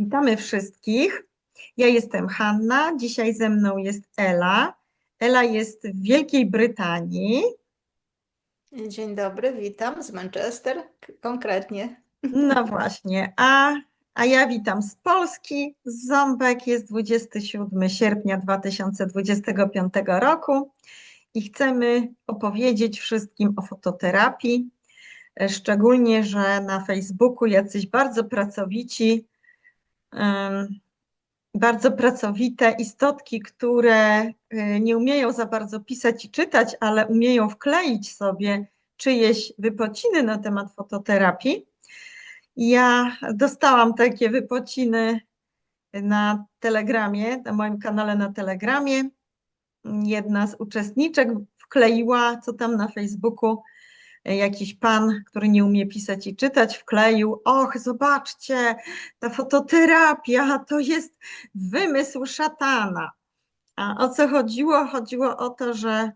Witamy wszystkich. Ja jestem Hanna, dzisiaj ze mną jest Ela. Ela jest w Wielkiej Brytanii. Dzień dobry, witam z Manchester konkretnie. No właśnie, a, a ja witam z Polski, Ząbek. Jest 27 sierpnia 2025 roku i chcemy opowiedzieć wszystkim o fototerapii. E, Szczególnie, że na Facebooku jacyś bardzo pracowici, bardzo pracowite istotki, które y, nie umieją za bardzo pisać i czytać, ale umieją wkleić sobie czyjeś wypociny na temat fototerapii. Ja dostałam takie wypociny na Telegramie, na moim kanale na Telegramie. Jedna z uczestniczek wkleiła, co tam na Facebooku jakiś pan, który nie umie pisać i czytać, wkleił: Och, zobaczcie, ta fototerapia to jest wymysł szatana. A o co chodziło? Chodziło o to, że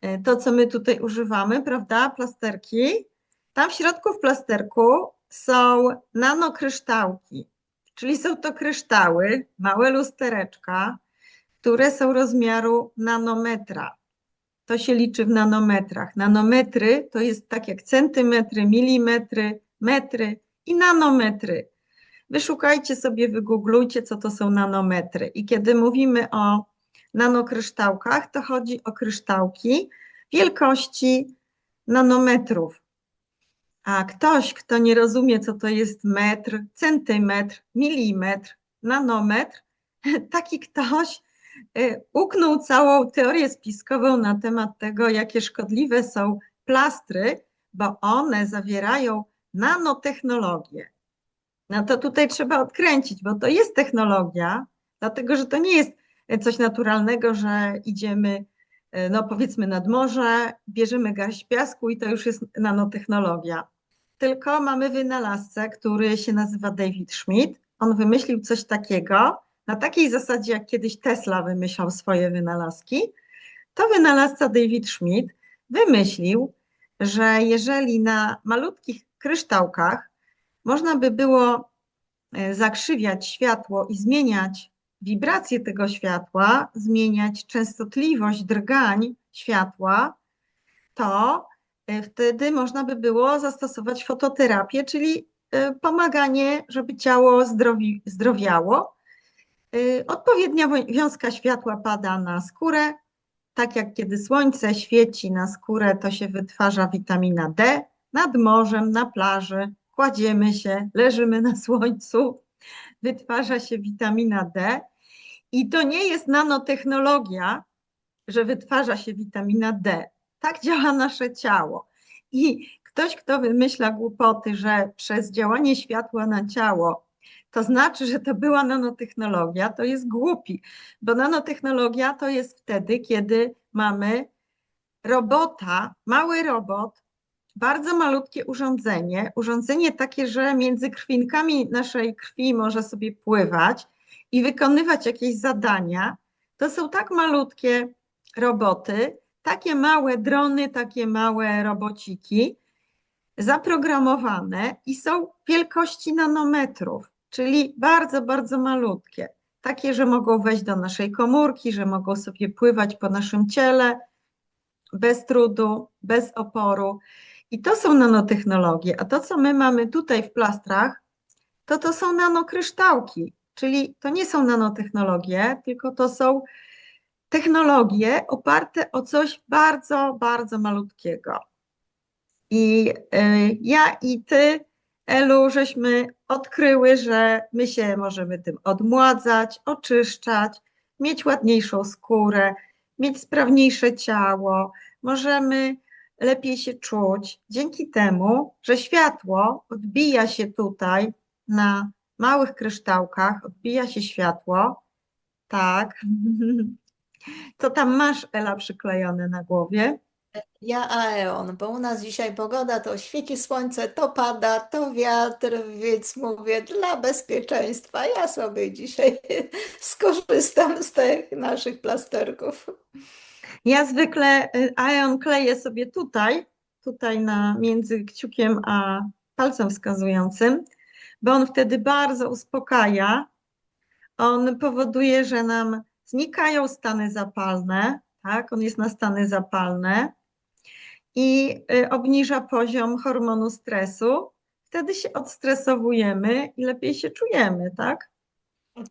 e, to, co my tutaj używamy, prawda, plasterki, tam w środku w plasterku są nanokryształki, czyli są to kryształy, małe lustereczka, które są rozmiaru nanometra. To się liczy w nanometrach. Nanometry to jest tak jak centymetry, milimetry, metry i nanometry. Wyszukajcie sobie, wygooglujcie, co to są nanometry. I kiedy mówimy o nanokryształkach, to chodzi o kryształki wielkości nanometrów. A ktoś, kto nie rozumie, co to jest metr, centymetr, milimetr, nanometr, taki ktoś uknął całą teorię spiskową na temat tego, jakie szkodliwe są plastry, bo one zawierają nanotechnologię. No to tutaj trzeba odkręcić, bo to jest technologia, dlatego że to nie jest coś naturalnego, że idziemy, y, no powiedzmy, nad morze, bierzemy garść piasku i to już jest nanotechnologia. Tylko mamy wynalazcę, który się nazywa David Schmidt. On wymyślił coś takiego, na takiej zasadzie, jak kiedyś Tesla wymyślał swoje wynalazki, to wynalazca David Schmidt wymyślił, że jeżeli na malutkich kryształkach można by było e, zakrzywiać światło i zmieniać wibrację tego światła, zmieniać częstotliwość drgań światła, to e, wtedy można by było zastosować fototerapię, czyli e, pomaganie, żeby ciało zdrowi, zdrowiało. Y, Odpowiednia wiązka światła pada na skórę. Tak jak kiedy słońce świeci na skórę, to się wytwarza witamina D. Nad morzem, na plaży, kładziemy się, leżymy na słońcu, wytwarza się witamina D. I to nie jest nanotechnologia, że wytwarza się witamina D. Tak działa nasze ciało. I ktoś, kto wymyśla głupoty, że przez działanie światła na ciało to znaczy, że to była nanotechnologia, to jest głupi, bo nanotechnologia to jest wtedy, kiedy mamy robota, mały robot, bardzo malutkie urządzenie, urządzenie takie, że między krwinkami naszej krwi może sobie pływać i wykonywać jakieś zadania. To są tak malutkie roboty, takie małe drony, takie małe robociki, zaprogramowane i są wielkości nanometrów, czyli bardzo, bardzo malutkie. Takie, że mogą wejść do naszej komórki, że mogą sobie pływać po naszym ciele bez trudu, bez oporu. I to są nanotechnologie. A to, co my mamy tutaj w plastrach, to to są nanokryształki, czyli to nie są nanotechnologie, tylko to są technologie oparte o coś bardzo, bardzo malutkiego. I y, ja i ty, Elu, żeśmy odkryły, że my się możemy tym odmładzać, oczyszczać, mieć ładniejszą skórę, mieć sprawniejsze ciało, możemy lepiej się czuć dzięki temu, że światło odbija się tutaj na małych kryształkach, odbija się światło. Tak. Co tam masz, Ela, przyklejone na głowie? Ja Aeon, bo u nas dzisiaj pogoda to świeci słońce, to pada, to wiatr, więc mówię dla bezpieczeństwa ja sobie dzisiaj skorzystam z tych naszych plasterków. Ja zwykle y, Aeon kleję sobie tutaj, tutaj na, między kciukiem a palcem wskazującym, bo on wtedy bardzo uspokaja. On powoduje, że nam znikają stany zapalne, tak? On jest na stany zapalne i y, obniża poziom hormonu stresu. Wtedy się odstresowujemy i lepiej się czujemy, tak?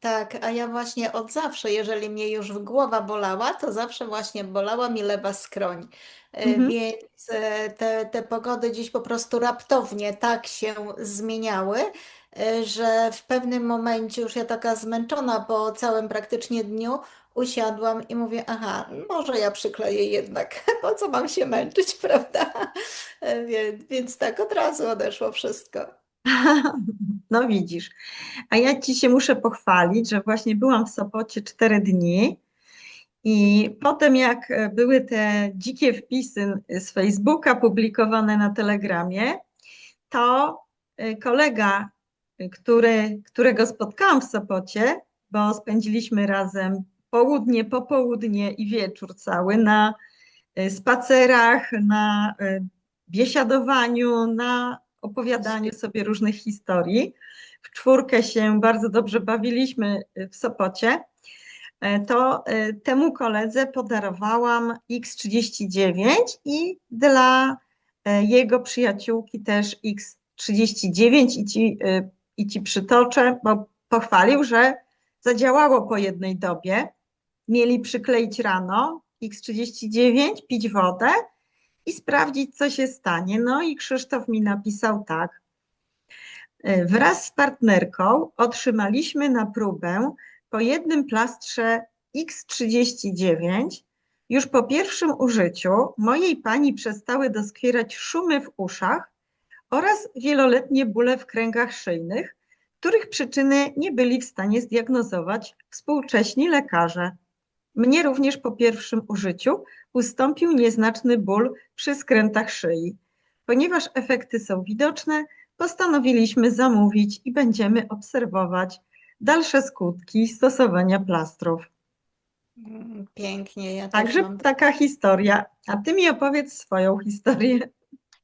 Tak, a ja właśnie od zawsze, jeżeli mnie już głowa bolała, to zawsze właśnie bolała mi lewa skroń. E, Mhm. Więc e, te, te pogody dziś po prostu raptownie tak się zmieniały, że w pewnym momencie już ja taka zmęczona po całym praktycznie dniu usiadłam i mówię, aha, może ja przykleję jednak, po co mam się męczyć, prawda? E, Więc, więc tak od razu odeszło wszystko. No widzisz. A ja ci się muszę pochwalić, że właśnie byłam w Sopocie cztery dni i potem jak e, były te dzikie wpisy z Facebooka publikowane na Telegramie, to e, kolega, e, który, którego spotkałam w Sopocie, bo spędziliśmy razem południe, popołudnie i wieczór cały na e, spacerach, na e, biesiadowaniu, na opowiadaniu sobie różnych historii. W czwórkę się bardzo dobrze bawiliśmy e, w Sopocie. To temu koledze podarowałam X39 i dla jego przyjaciółki też X39 i ci, i ci przytoczę, bo pochwalił, że zadziałało po jednej dobie. Mieli przykleić rano X39, pić wodę i sprawdzić, co się stanie. No i Krzysztof mi napisał tak. E, Wraz z partnerką otrzymaliśmy na próbę po jednym plastrze X39. Już po pierwszym użyciu mojej pani przestały doskwierać szumy w uszach oraz wieloletnie bóle w kręgach szyjnych, których przyczyny nie byli w stanie zdiagnozować współcześni lekarze. Mnie również po pierwszym użyciu ustąpił nieznaczny ból przy skrętach szyi. Ponieważ efekty są widoczne, postanowiliśmy zamówić i będziemy obserwować dalsze skutki stosowania plastrów. Mm, Pięknie, ja Także mam taka historia. A ty mi opowiedz swoją historię.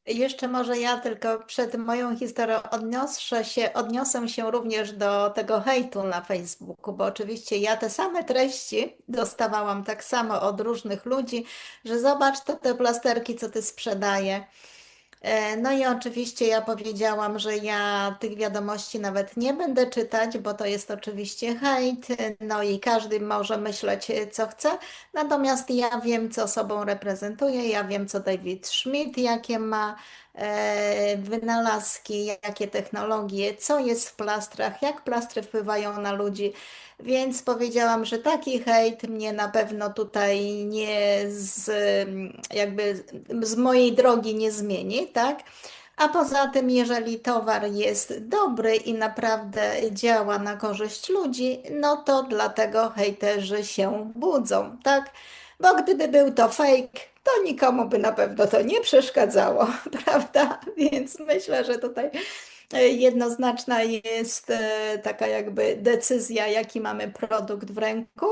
Jeszcze może ja tylko przed moją historią odniosę się, odniosę się również do tego hejtu na Facebooku, bo oczywiście ja te same treści dostawałam tak samo od różnych ludzi, że zobacz to te plasterki, co ty sprzedaje. E, No i oczywiście ja powiedziałam, że ja tych wiadomości nawet nie będę czytać, bo to jest oczywiście hejt, no i każdy może myśleć, e, co chce. Natomiast ja wiem, co sobą reprezentuje, ja wiem, co David Schmidt, jakie ma e, wynalazki, jakie technologie, co jest w plastrach, jak plastry wpływają na ludzi. Więc powiedziałam, że taki hejt mnie na pewno tutaj nie z, jakby z mojej drogi nie zmieni, tak? A poza tym, jeżeli towar jest dobry i naprawdę działa na korzyść ludzi, no to dlatego hejterzy się budzą, tak? Bo gdyby był to fake, to nikomu by na pewno to nie przeszkadzało, prawda? Więc myślę, że tutaj e, jednoznaczna jest e, taka jakby decyzja, jaki mamy produkt w ręku.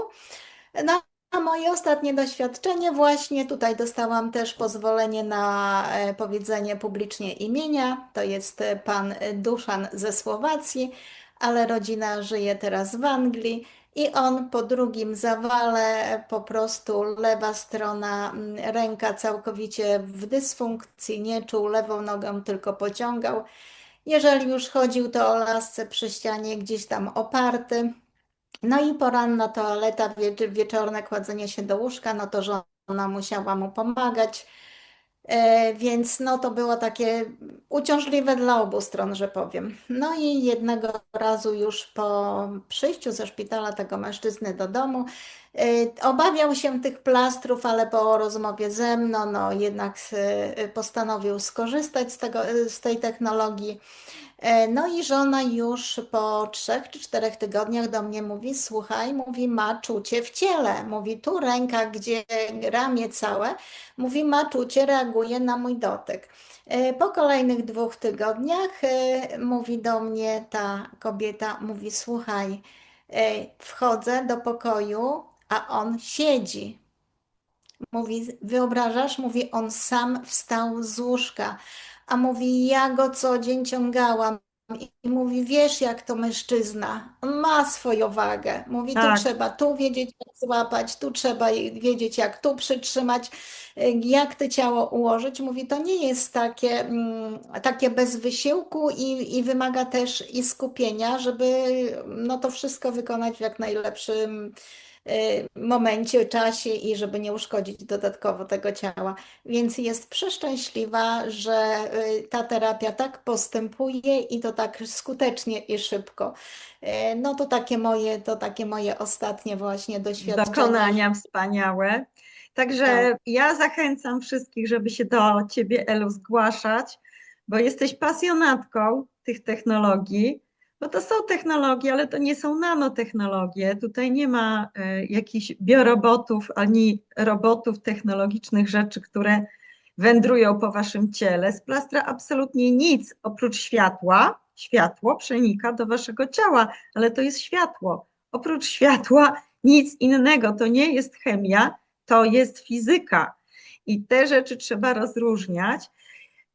No, a moje ostatnie doświadczenie, właśnie tutaj dostałam też pozwolenie na e, powiedzenie publicznie imienia. To jest e, pan Duszan ze Słowacji, ale rodzina żyje teraz w Anglii. I on po drugim zawale po prostu lewa strona ręka całkowicie w dysfunkcji, nie czuł lewą nogą, tylko pociągał. Jeżeli już chodził, to o lasce przy ścianie gdzieś tam oparty. No i poranna toaleta, wie- wieczorne kładzenie się do łóżka, no to żona musiała mu pomagać. E, Więc no to było takie uciążliwe dla obu stron, że powiem. No i jednego razu już po przyjściu ze szpitala tego mężczyzny do domu, obawiał się tych plastrów, ale po rozmowie ze mną, no jednak e, postanowił skorzystać z tego, z tej technologii. No i żona już po trzech czy czterech tygodniach do mnie mówi, słuchaj, mówi, ma czucie w ciele. Mówi, tu ręka, gdzie ramię całe, mówi, ma czucie, reaguje na mój dotyk. Po kolejnych dwóch tygodniach mówi do mnie ta kobieta, mówi, słuchaj, wchodzę do pokoju, a on siedzi. Mówi, wyobrażasz? Mówi, on sam wstał z łóżka. A mówi, ja go co dzień ciągałam. i, mówi, wiesz jak to mężczyzna, on ma swoją wagę. Mówi, tu Tak, trzeba tu wiedzieć jak złapać, tu trzeba wiedzieć jak tu przytrzymać, y, jak to ciało ułożyć. Mówi, to nie jest takie, mm, takie bez wysiłku i, i wymaga też i skupienia, żeby no, to wszystko wykonać w jak najlepszym momencie, czasie i żeby nie uszkodzić dodatkowo tego ciała. Więc jest przeszczęśliwa, że y, ta terapia tak postępuje i to tak skutecznie i szybko. Y, No to takie moje, to takie moje ostatnie właśnie doświadczenia. dokonania wspaniałe. Także Tak. ja zachęcam wszystkich, żeby się do Ciebie, Elu, zgłaszać, bo jesteś pasjonatką tych technologii, bo to są technologie, ale to nie są nanotechnologie. Tutaj nie ma e, jakichś biorobotów ani robotów technologicznych rzeczy, które wędrują po Waszym ciele. Z plastra absolutnie nic oprócz światła. Światło przenika do Waszego ciała, ale to jest światło. Oprócz światła nic innego. To nie jest chemia, to jest fizyka. I te rzeczy trzeba rozróżniać.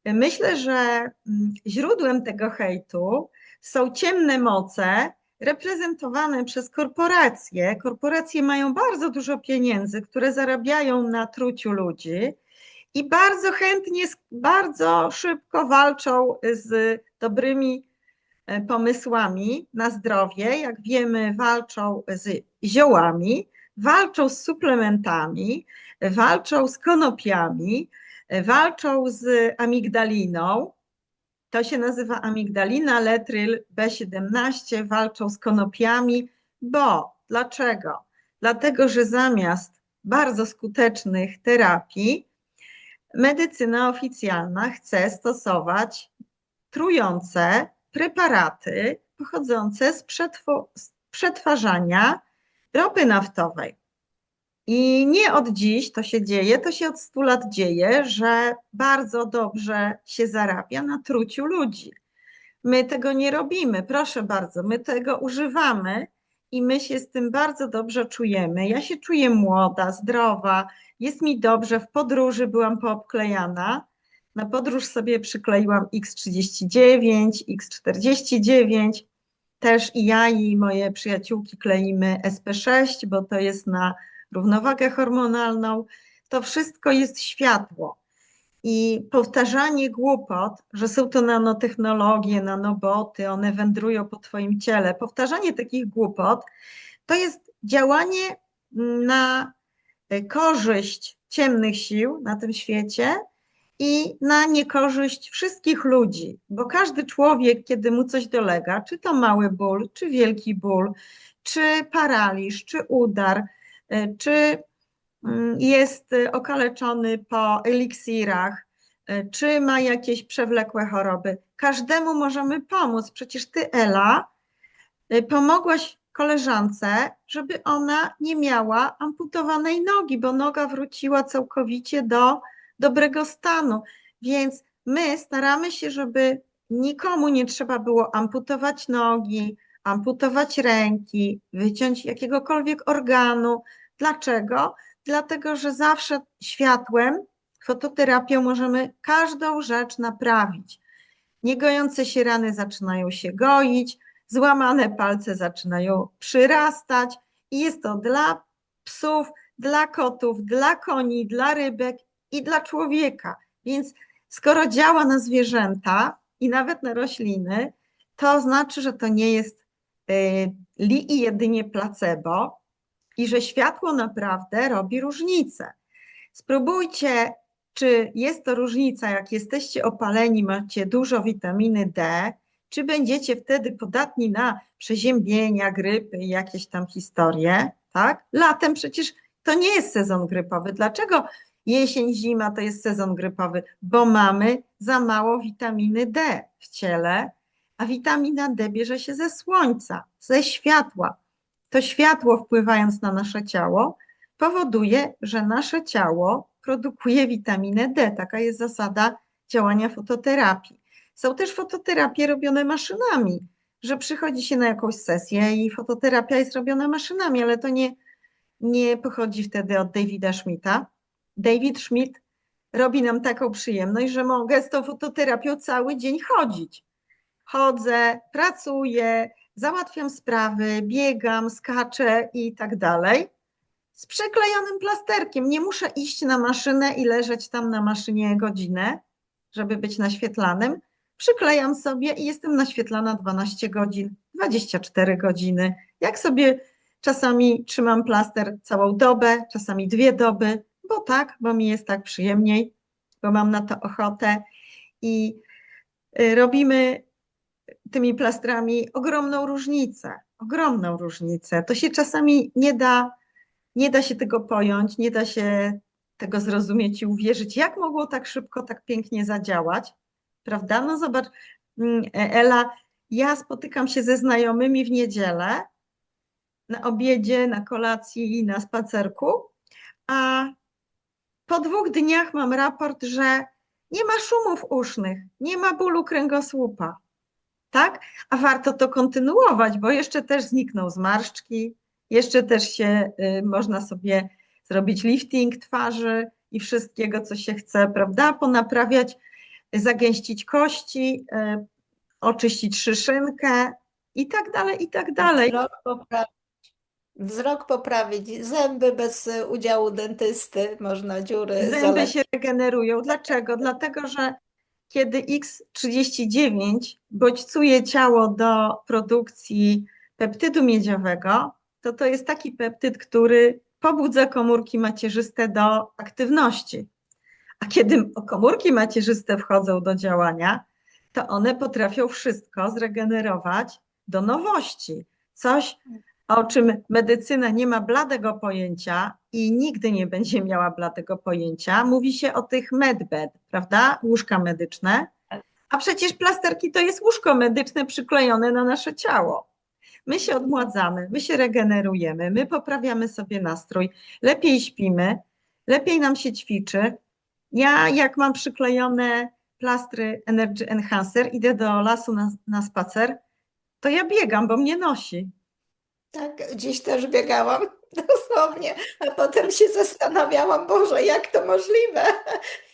Myślę, że mm, źródłem tego hejtu są ciemne moce reprezentowane przez korporacje. Korporacje mają bardzo dużo pieniędzy, które zarabiają na truciu ludzi i bardzo chętnie, bardzo szybko walczą z dobrymi e, pomysłami na zdrowie. Jak wiemy, walczą z ziołami, walczą z suplementami, walczą z konopiami, walczą z amigdaliną. To się nazywa amigdalina, letryl B17, walczą z konopiami, bo dlaczego? Dlatego, że zamiast bardzo skutecznych terapii, medycyna oficjalna chce stosować trujące preparaty pochodzące z, przetwarzania ropy naftowej. I nie od dziś to się dzieje, to się od 100 lat dzieje, że bardzo dobrze się zarabia na truciu ludzi. My tego nie robimy, proszę bardzo, my tego używamy i my się z tym bardzo dobrze czujemy. Ja się czuję młoda, zdrowa, jest mi dobrze. W podróży byłam poobklejana. Na podróż sobie przykleiłam X39, X49. Też i ja i moje przyjaciółki kleimy SP6, bo to jest na równowagę hormonalną. To wszystko jest światło. I powtarzanie głupot, że są to nanotechnologie, nanoboty, one wędrują po Twoim ciele, powtarzanie takich głupot to jest działanie na korzyść ciemnych sił na tym świecie i na niekorzyść wszystkich ludzi, bo każdy człowiek, kiedy mu coś dolega, czy to mały ból, czy wielki ból, czy paraliż, czy udar, czy jest okaleczony po eliksirach, czy ma jakieś przewlekłe choroby. Każdemu możemy pomóc. Przecież ty, Ela, pomogłaś koleżance, żeby ona nie miała amputowanej nogi, bo noga wróciła całkowicie do dobrego stanu. Więc my staramy się, żeby nikomu nie trzeba było amputować nogi, amputować ręki, wyciąć jakiegokolwiek organu. Dlaczego? Dlatego, że zawsze światłem, fototerapią możemy każdą rzecz naprawić. Niegojące się rany zaczynają się goić, złamane palce zaczynają przyrastać i jest to dla psów, dla kotów, dla koni, dla rybek i dla człowieka. Więc skoro działa na zwierzęta i nawet na rośliny, to znaczy, że to nie jest li i jedynie placebo i że światło naprawdę robi różnicę. Spróbujcie, czy jest to różnica, jak jesteście opaleni, macie dużo witaminy D, czy będziecie wtedy podatni na przeziębienia, grypy i jakieś tam historie, tak? Latem przecież to nie jest sezon grypowy. Dlaczego jesień, zima to jest sezon grypowy? Bo mamy za mało witaminy D w ciele, a witamina D bierze się ze słońca, ze światła. To światło wpływając na nasze ciało powoduje, że nasze ciało produkuje witaminę D. Taka jest zasada działania fototerapii. Są też fototerapie robione maszynami, że przychodzi się na jakąś sesję i fototerapia jest robiona maszynami, ale to nie, nie pochodzi wtedy od Davida Schmidta. David Schmidt robi nam taką przyjemność, że mogę z tą fototerapią cały dzień chodzić. chodzę, pracuję, załatwiam sprawy, biegam, skaczę i tak dalej. Z przyklejonym plasterkiem. Nie muszę iść na maszynę i leżeć tam na maszynie godzinę, żeby być naświetlanym. Przyklejam sobie i jestem naświetlana 12 godzin, 24 godziny. Jak sobie czasami trzymam plaster całą dobę, czasami dwie doby, bo tak, bo mi jest tak przyjemniej, bo mam na to ochotę i y, robimy tymi plastrami ogromną różnicę, ogromną różnicę. To się czasami nie da, nie da się tego pojąć, nie da się tego zrozumieć i uwierzyć, jak mogło tak szybko, tak pięknie zadziałać, prawda? No zobacz, mm, Ela, ja spotykam się ze znajomymi w niedzielę na obiedzie, na kolacji i na spacerku, a po dwóch dniach mam raport, że nie ma szumów usznych, nie ma bólu kręgosłupa, tak? A warto to kontynuować, bo jeszcze też znikną zmarszczki, jeszcze też się y, można sobie zrobić lifting twarzy i wszystkiego, co się chce, prawda? Ponaprawiać, zagęścić kości, y, oczyścić szyszynkę i tak dalej, i tak dalej. Wzrok poprawić, wzrok poprawić, zęby bez y, udziału dentysty, można dziury Zęby zalepić. się regenerują. Dlaczego? Dlatego, że kiedy X39 bodźcuje ciało do produkcji peptydu miedziowego, to to jest taki peptyd, który pobudza komórki macierzyste do aktywności. A kiedy komórki macierzyste wchodzą do działania, to one potrafią wszystko zregenerować do nowości. Coś, o czym medycyna nie ma bladego pojęcia i nigdy nie będzie miała bladego pojęcia. Mówi się o tych medbed, prawda? Łóżka medyczne. A przecież plasterki to jest łóżko medyczne przyklejone na nasze ciało. My się odmładzamy, my się regenerujemy, my poprawiamy sobie nastrój, lepiej śpimy, lepiej nam się ćwiczy. Ja, jak mam przyklejone plastry Energy Enhancer, idę do lasu na, na spacer, to ja biegam, bo mnie nosi. Tak, dziś też biegałam, dosłownie, a potem się zastanawiałam, Boże, jak to możliwe?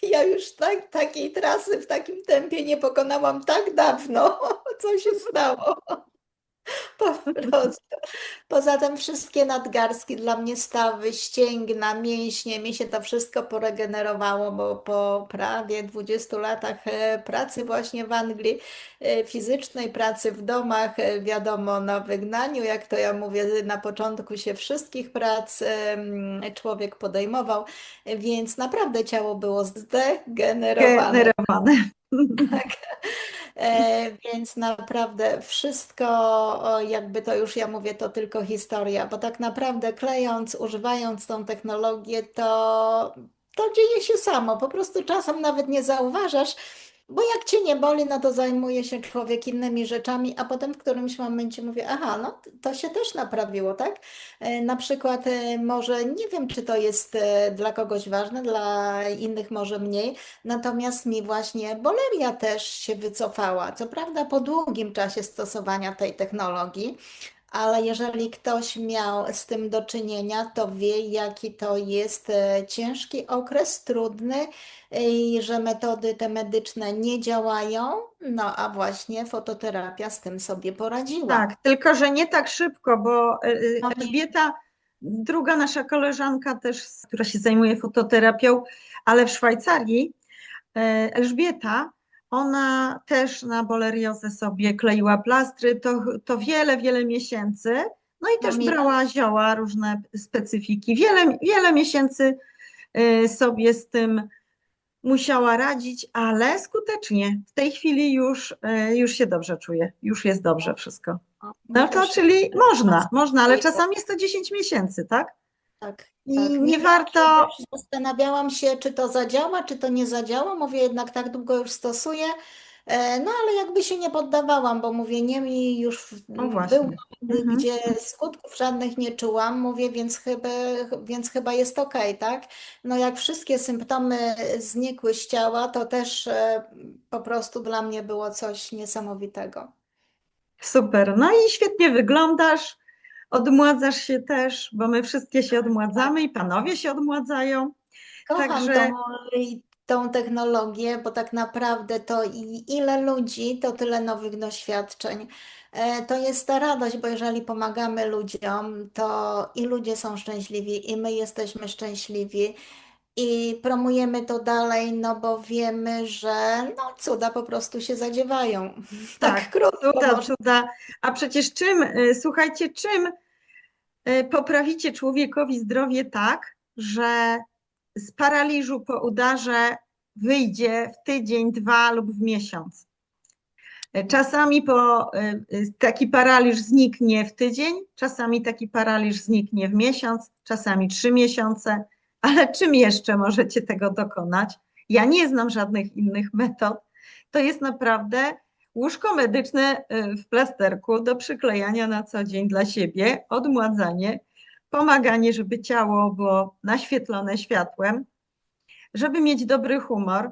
Ja już tak, takiej trasy w takim tempie nie pokonałam tak dawno. Co się stało? Po prostu. Poza tym wszystkie nadgarstki dla mnie stawy, ścięgna, mięśnie, mi się to wszystko poregenerowało, bo po prawie 20 latach e, pracy właśnie w Anglii, e, fizycznej pracy w domach, e, wiadomo, na wygnaniu, jak to ja mówię, na początku się wszystkich prac człowiek podejmował, więc naprawdę ciało było zdegenerowane. Generowane. Tak. E, więc naprawdę wszystko, jakby to już ja mówię, to tylko historia, bo tak naprawdę klejąc, używając tą technologię, to, to dzieje się samo. Po prostu czasem nawet nie zauważasz, bo jak cię nie boli, no to zajmuje się człowiek innymi rzeczami, a potem w którymś momencie mówię, aha, no to się też naprawiło, tak? E, Na przykład e, może, nie wiem, czy to jest e, dla kogoś ważne, dla innych może mniej, natomiast mi właśnie boleria też się wycofała. Co prawda po długim czasie stosowania tej technologii, ale jeżeli ktoś miał z tym do czynienia, to wie, jaki to jest e, ciężki okres, trudny e, i że metody te medyczne nie działają. No a właśnie fototerapia z tym sobie poradziła. Tak, tylko że nie tak szybko, bo y, y, No. Elżbieta, druga nasza koleżanka też, która się zajmuje fototerapią, ale w Szwajcarii, Elżbieta, ona też na boleriozę sobie kleiła plastry, to, to wiele, wiele miesięcy, no i też mi- brała zioła, różne specyfiki, wiele, wiele miesięcy y, sobie z tym musiała radzić, ale skutecznie. W tej chwili już, y, już się dobrze czuje, już jest dobrze wszystko. No to Też- czyli można, można, ale czasami jest to 10 miesięcy, tak? Tak, I tak. nie warto, też Zastanawiałam się, czy to zadziała, czy to nie zadziała. Mówię, jednak tak długo już stosuję. E, No ale jakby się nie poddawałam, bo mówię, nie mi już No był Mhm. gdzie skutków żadnych nie czułam, mówię, więc chyba, więc chyba jest okej, tak? No jak wszystkie symptomy znikły z ciała, to też e, po prostu dla mnie było coś niesamowitego. super. No i świetnie wyglądasz, odmładzasz się też, bo my wszystkie się odmładzamy i panowie się odmładzają. Kocham Także- i tą technologię, bo tak naprawdę to i ile ludzi, to tyle nowych doświadczeń. E, To jest ta radość, bo jeżeli pomagamy ludziom, to i ludzie są szczęśliwi, i my jesteśmy szczęśliwi. I promujemy to dalej, no bo wiemy, że no, cuda po prostu się zadziewają. Tak, Tak, krótko Cuda, można cuda. A przecież czym, y, słuchajcie, czym y, poprawicie człowiekowi zdrowie tak, że z paraliżu po udarze wyjdzie w tydzień, dwa lub w miesiąc? Y, Czasami po, taki paraliż zniknie w tydzień, czasami taki paraliż zniknie w miesiąc, czasami trzy miesiące, ale czym jeszcze możecie tego dokonać? Ja nie znam żadnych innych metod. To jest naprawdę łóżko medyczne y, w plasterku do przyklejania na co dzień dla siebie, odmładzanie, pomaganie, żeby ciało było naświetlone światłem, żeby mieć dobry humor,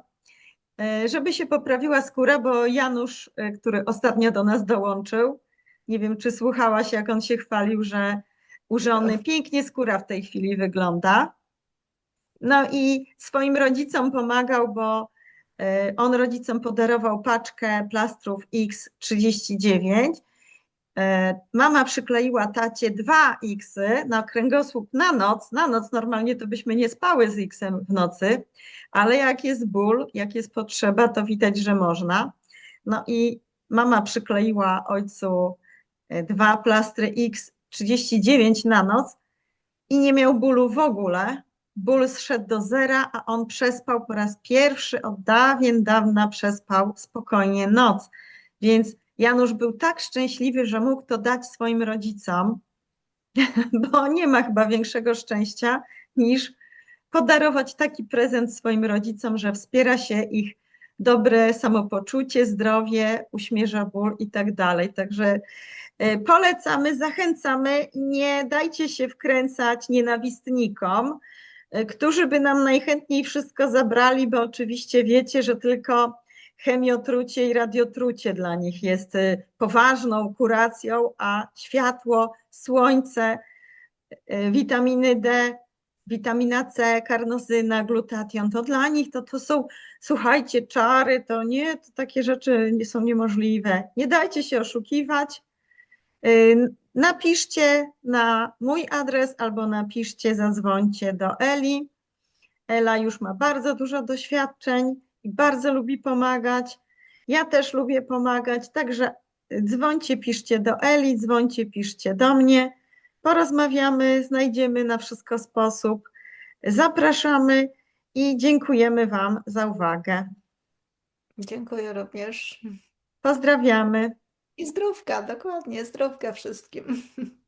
y, żeby się poprawiła skóra, bo Janusz, y, który ostatnio do nas dołączył, nie wiem, czy słuchałaś, jak on się chwalił, że u żony pięknie skóra w tej chwili wygląda. No i swoim rodzicom pomagał, bo y, on rodzicom podarował paczkę plastrów X39. Y, Mama przykleiła tacie dwa Xy na kręgosłup na noc. Na noc normalnie to byśmy nie spały z Xem w nocy, ale jak jest ból, jak jest potrzeba, to widać, że można. No i mama przykleiła ojcu y, dwa plastry X39 na noc i nie miał bólu w ogóle. Ból zszedł do zera, a on przespał po raz pierwszy od dawien dawna przespał spokojnie noc. Więc Janusz był tak szczęśliwy, że mógł to dać swoim rodzicom, bo nie ma chyba większego szczęścia niż podarować taki prezent swoim rodzicom, że wspiera się ich dobre samopoczucie, zdrowie, uśmierza ból i tak dalej. Także y, polecamy, zachęcamy, nie dajcie się wkręcać nienawistnikom, którzy by nam najchętniej wszystko zabrali, bo oczywiście wiecie, że tylko chemiotrucie i radiotrucie dla nich jest y, poważną kuracją, a światło, słońce, y, witaminy D, witamina C, karnozyna, glutation, to dla nich to, to są, słuchajcie, czary, to nie, to takie rzeczy nie są niemożliwe. Nie dajcie się oszukiwać. Napiszcie na mój adres albo napiszcie, zadzwońcie do Eli. Ela już ma bardzo dużo doświadczeń i bardzo lubi pomagać. Ja też lubię pomagać, także dzwońcie, piszcie do Eli, dzwońcie, piszcie do mnie. Porozmawiamy, znajdziemy na wszystko sposób. Zapraszamy i dziękujemy Wam za uwagę. Dziękuję również. Pozdrawiamy. I zdrówka, dokładnie, zdrówka wszystkim.